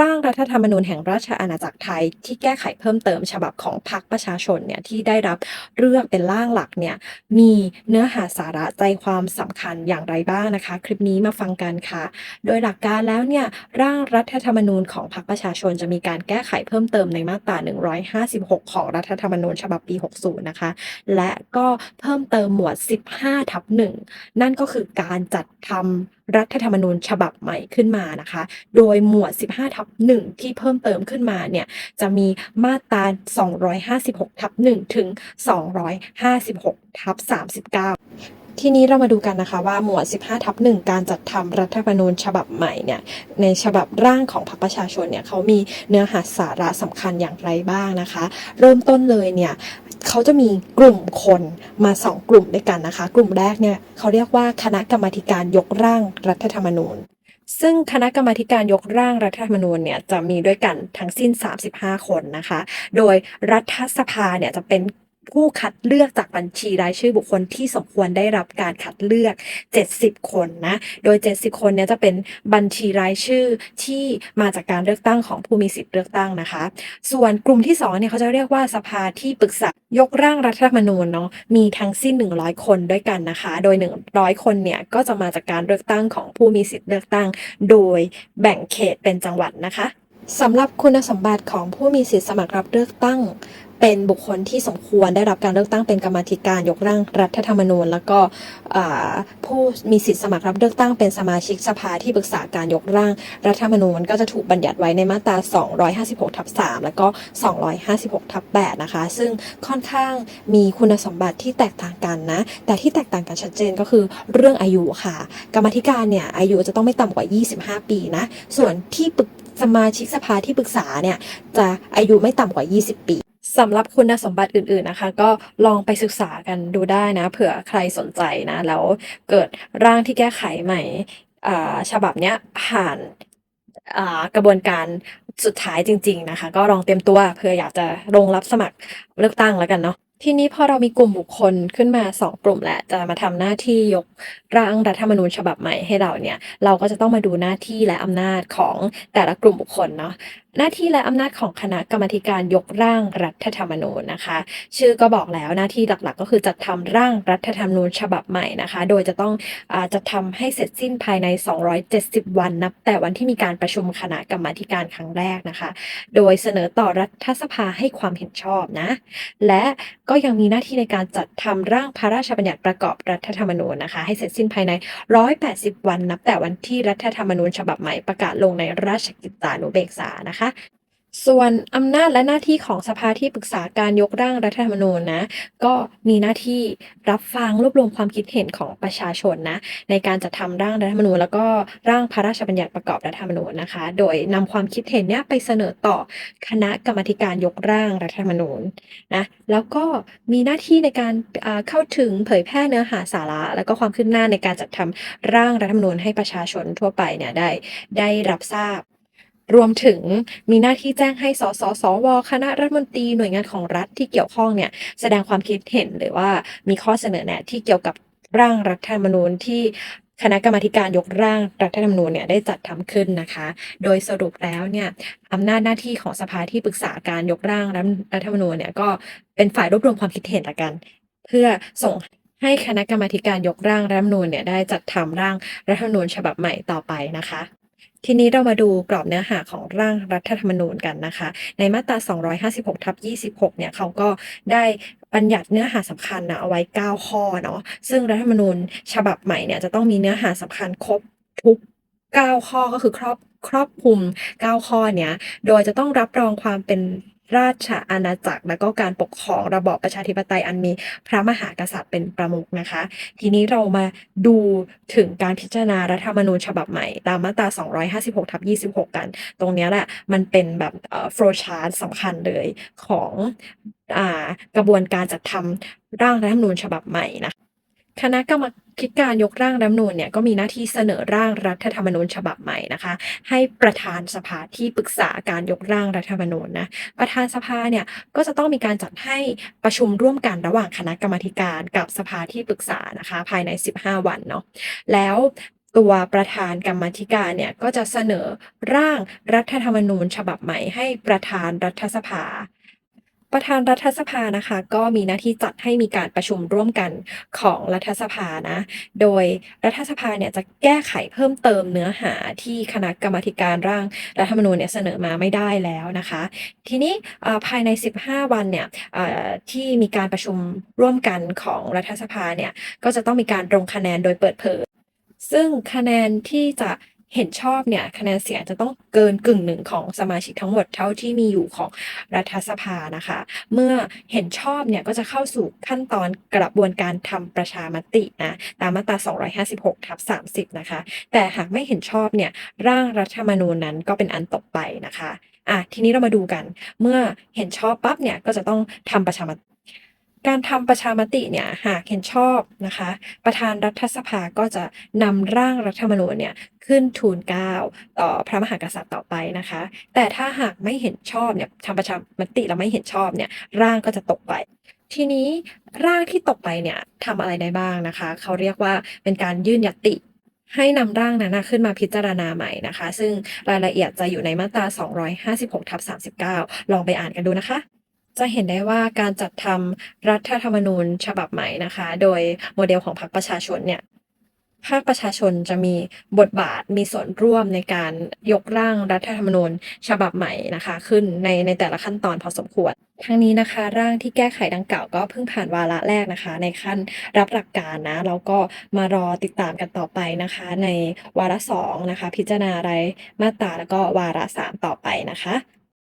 ร่างรัฐธรรมนูญแห่งราชอาณาจักรไทยที่แก้ไขเพิ่มเติมฉบับของพรรคประชาชนเนี่ยที่ได้รับเลือกเป็นร่างหลักเนี่ยมีเนื้อหาสาระใจความสำคัญอย่างไรบ้างนะคะ คลิปนี้มาฟังกันค่ะ โดยหลักการแล้วเนี่ยร่างรัฐธรรมนูญของพรรคประชาชนจะมีการแก้ไขเพิ่มเติมในมาตรา 156 ของรัฐธรรมนูญฉบับปี 60 นะคะ และก็เพิ่มเติมหมวด 15 ทับ1นั่นก็คือการจัดทำรัฐธรรมนูญฉบับใหม่ขึ้นมานะคะ โดยหมวด 15 ทับ1ที่เพิ่มเติมขึ้นมาเนี่ยจะมีมาตรา 256 ทับ1ถึง 256 ทับ39ทีนี้เรามาดูกันนะคะว่าหมวด 15 ทับ 1 การจัดทำรัฐธรรมนูญฉบับใหม่เนี่ยในฉบับร่างของพรรคประชาชนเนี่ยเขามีเนื้อหาสาระสำคัญอย่างไรบ้างนะคะ เริ่มต้นเลยเนี่ย เขาจะมีกลุ่มคนมาสองกลุ่มด้วยกันนะคะ กลุ่มแรกเนี่ยเขาเรียกว่าคณะกรรมการยกร่างรัฐธรรมนูญ ซึ่งคณะกรรมการยกร่างรัฐธรรมนูญเนี่ยจะมีด้วยกันทั้งสิ้น 35 คนนะคะ โดยรัฐสภาเนี่ยจะเป็น ผู้คัดเลือกจากบัญชีรายชื่อบุคคลที่สมควรได้รับการคัดเลือก 70 คนนะ โดย 70 คนเนี่ยจะเป็นบัญชีรายชื่อที่มาจากการเลือกตั้งของผู้มีสิทธิ์เลือกตั้งนะคะ ส่วนกลุ่มที่2เนี่ยเขาจะเรียกว่าสภาที่ปรึกษายกร่างรัฐธรรมนูญเนาะ มีทั้งสิ้น 100 คนด้วยกันนะคะ โดย 100 คนเนี่ยก็จะมาจากการเลือกตั้งของผู้มีสิทธิ์เลือกตั้ง โดยแบ่งเขตเป็นจังหวัดนะคะ สำหรับคุณสมบัติของผู้มีสิทธิสมัครรับเลือกตั้ง เป็นบุคคลที่สมควรได้รับการเลือกตั้งเป็นกรรมธิการยกร่างรัฐธรรมนูญ แล้วก็ผู้มีสิทธิสมัครรับเลือกตั้งเป็นสมาชิกสภาที่ปรึกษาการยกร่างรัฐธรรมนูญ ก็จะถูกบัญญัติไว้ในมาตรา 256 ทับ 3 แล้วก็ 256 ทับ 8 นะคะ ซึ่งค่อนข้างมีคุณสมบัติที่แตกต่างกันนะ แต่ที่แตกต่างกันชัดเจนก็คือเรื่องอายุค่ะ กรรมธิการเนี่ยอายุจะต้องไม่ต่ำกว่า 25 ปีนะ ส่วนที่ปรึก สมาชิกสภาที่ปรึกษาเนี่ยจะอายุไม่ต่ำกว่า 20 ปีสำหรับคุณสมบัติอื่นๆนะคะ ก็ลองไปศึกษากันดูได้นะ เผื่อใครสนใจนะ แล้วเกิดร่างที่แก้ไขใหม่ฉบับเนี้ยผ่านกระบวนการสุดท้ายจริง ๆนะคะ ก็ลองเตรียมตัวเผื่ออยากจะลงรับสมัครเลือกตั้งแล้วกันเนาะ ทีนี้พอเรามีกลุ่มบุคคลขึ้นมา 2 กลุ่มแหล้วจะมาทำหน้าที่ยกร่างรัฐธรรมนูญฉบับใหม่ให้เราเนี่ยเราก็จะต้องมาดูหน้าที่และอำนาจของแต่ละกลุ่มบุคคลเนาะหน้าที่และอำนาจของคณะกรรมการยกร่างรัฐธรรมนูญนะคะ ชื่อก็บอกแล้วหน้าที่หลักๆ ก็คือจัดทำร่างรัฐธรรมนูญฉบับใหม่นะคะ โดยจะต้องอาจะทำให้เสร็จสิ้นภายใน 270 วันนับ แต่วันที่มีการประชุมคณะกรรมการครั้งแรกนะคะ โดยเสนอต่อรัฐสภาให้ความเห็นชอบนะ และก็ยังมีหน้าที่ในการจัดทำร่างพระราชบัญญัติประกอบรัฐธรรมนูญนะคะ ให้เสร็จสิ้นภายใน 180 วันนับแต่วันที่รัฐธรรมนูญฉบับใหม่ประกาศลงในราชกิจจานุเบกษานะคะ ส่วนอำนาจและหน้าที่ของสภาที่ปรึกษาการยกร่างรัฐธรรมนูญนะ ก็มีหน้าที่รับฟังรวบรวมความคิดเห็นของประชาชนนะ ในการจัดทำร่างรัฐธรรมนูญ แล้วก็ร่างพระราชบัญญัติประกอบรัฐธรรมนูญนะคะ โดยนำความคิดเห็นเนี้ยไปเสนอต่อคณะกรรมการยกร่างรัฐธรรมนูญนะแล้วก็มีหน้าที่ในการเข้าถึงเผยแพร่เนื้อหาสาระ แล้วก็ความคืบหน้าในการจัดทำร่างรัฐธรรมนูญให้ประชาชนทั่วไปเนี่ยได้ได้รับทราบ รวมถึงมีหน้าที่แจ้งให้สสสว คณะรัฐมนตรีหน่วยงานของรัฐที่เกี่ยวข้องเนี่ยแสดงความคิดเห็นหรือว่ามีข้อเสนอแนะที่เกี่ยวกับร่างรัฐธรรมนูญที่คณะกรรมาการยกร่างรัฐธรรมนูญเนี่ยได้จัดทำขึ้นนะคะ โดยสรุปแล้วเนี่ยอำนาจหน้าที่ของสภาที่ปรึกษาการยกร่างรัฐธรรมนูญเนี่ยก็เป็นฝ่ายรวบรวมความคิดเห็นละกัน เพื่อส่งให้คณะกรรมาการยกร่างรัฐธรรมนูญเนี่ยได้จัดทำร่างรัฐธรรมนูญฉบับใหม่ต่อไปนะคะ ทีนี้เรามาดูกรอบเนื้อหาของร่างรัฐธรรมนูญกันนะคะ ในมาตรา 256 ทับ 26 เนี่ยเขาก็ได้บัญญัติเนื้อหาสำคัญนะเอาไว้ 9 ข้อเนาะซึ่งรัฐธรรมนูญฉบับใหม่เนี่ยจะต้องมีเนื้อหาสำคัญครบทุก 9 ข้อก็คือครอบครอบคลุม 9 ข้อเนี้ย โดยจะต้องรับรองความเป็น ราชอาณาจักร และก็การปกครองระบอบประชาธิปไตยอันมีพระมหากษัตริย์เป็นประมุขนะคะ ทีนี้เรามาดูถึงการพิจารณารัฐธรรมนูญฉบับใหม่ ตามมาตรา 256ทับ26 กัน ตรงนี้แหละมันเป็นแบบเอ่อ flow chart สำคัญเลยของอกระบวนการจัดทำร่างรัฐธรรมนูญฉบับใหม่นะค คณะกรรมาธิการยกร่างรัฐธรรมนูญเนี่ยก็มีหน้าที่เสนอร่างรัฐธรรมนูญฉบับใหม่นะคะ ให้ประธานสภาที่ปรึกษาการยกร่างรัฐธรรมนูญนะประธานสภาเนี่ยก็จะต้องมีการจัดให้ประชุมร่วมกันระหว่างคณะกรรมธิการกับสภาที่ปรึกษานะคะภายใน 15 วันเนาะแล้วตัวประธานกรรมธิการเนี่ยก็จะเสนอร่างรัฐธรรมนูญฉบับใหม่ให้ประธานรัฐสภา ประธานรัฐสภานะคะ ก็มีหน้าที่จัดให้มีการประชุมร่วมกันของรัฐสภานะ โดยรัฐสภาเนี่ยจะแก้ไขเพิ่มเติมเนื้อหาที่คณะกรรมการร่างรัฐธรรมนูญเนี่ยเสนอมาไม่ได้แล้วนะคะ ทีนี้ภายใน 15 วันเนี่ยที่มีการประชุมร่วมกันของรัฐสภาเนี่ยก็จะต้องมีการลงคะแนนโดยเปิดเผย ซึ่งคะแนนที่จะ เห็นชอบเนี่ยคะแนนเสียงจะต้องเกินกึ่งหนึ่งของสมาชิกทั้งหมดเท่าที่มีอยู่ของรัฐสภานะคะ เมื่อเห็นชอบเนี่ยก็จะเข้าสู่ขั้นตอนกระบวนการทำประชามตินะตามมาตรา 256ทับ30 นะคะ แต่หากไม่เห็นชอบเนี่ยร่างรัฐธรรมนูญนั้นก็เป็นอันตกไปนะคะอะทีนี้เรามาดูกัน เมื่อเห็นชอบปั๊บเนี่ยก็จะต้องทำประชามติ การทำประชามติเนี่ยหากเห็นชอบนะคะ ประธานรัฐสภาก็จะนำร่างรัฐธรรมนูญเนี่ยขึ้นทูลเกล้าต่อพระมหากษัตริย์ต่อไปนะคะ แต่ถ้าหากไม่เห็นชอบเนี่ยทำประชามติแล้วไม่เห็นชอบเนี่ยร่างก็จะตกไป ทีนี้ร่างที่ตกไปเนี่ยทำอะไรได้บ้างนะคะ เขาเรียกว่าเป็นการยื่นยติให้นำร่างนั้นขึ้นมาพิจารณาใหม่นะคะ ซึ่งรายละเอียดจะอยู่ในมาตรา 256ทับ39 ลองไปอ่านกันดูนะคะ จะเห็นได้ว่าการจัดทำรัฐธรรมนูญฉบับใหม่นะคะ โดยโมเดลของพรรคประชาชนเนี่ยภาคประชาชนจะมีบทบาทมีส่วนร่วมในการยกร่างรัฐธรรมนูญฉบับใหม่นะคะ ขึ้นในในแต่ละขั้นตอนพอสมควร ทั้งนี้นะคะ ร่างที่แก้ไขดังกล่าวก็เพิ่งผ่านวาระแรกนะคะ ในขั้นรับหลักการนะแล้วก็มารอติดตามกันต่อไปนะคะ ในวาระสองนะคะ พิจารณารายมาตราแล้วก็วาระสามต่อไปนะคะ